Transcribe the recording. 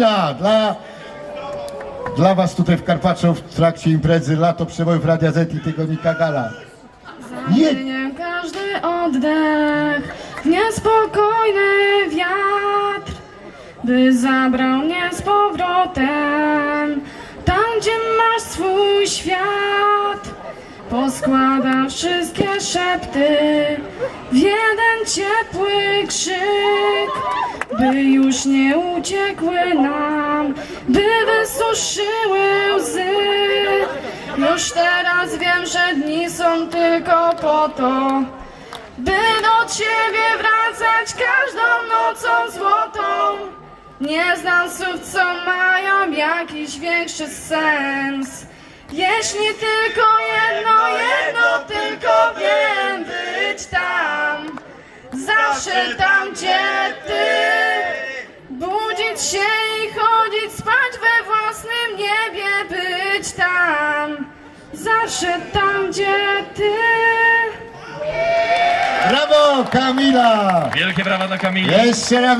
Kamila dla, dla was tutaj w Karpaczu w trakcie imprezy Lato Przebojów Radia Z i Tygodnika Gala. Zamieniam każdy oddech w niespokojny wiatr, by zabrał mnie z powrotem tam, gdzie masz swój świat. Poskładam wszystkie szepty w jeden ciepły krzyk, by już nie uciekły nam, by wysuszyły łzy. Już teraz wiem, że dni są tylko po to, by do ciebie wracać każdą nocą złotą. Nie znam słów, co mają jakiś większy sens. Jeśli tylko jedno, jedno tylko wiem, być tam, zawsze tam, gdzie ty. Zawsze tam, gdzie ty. Brawo Kamila! Wielkie brawa dla Kamili. Jeszcze raz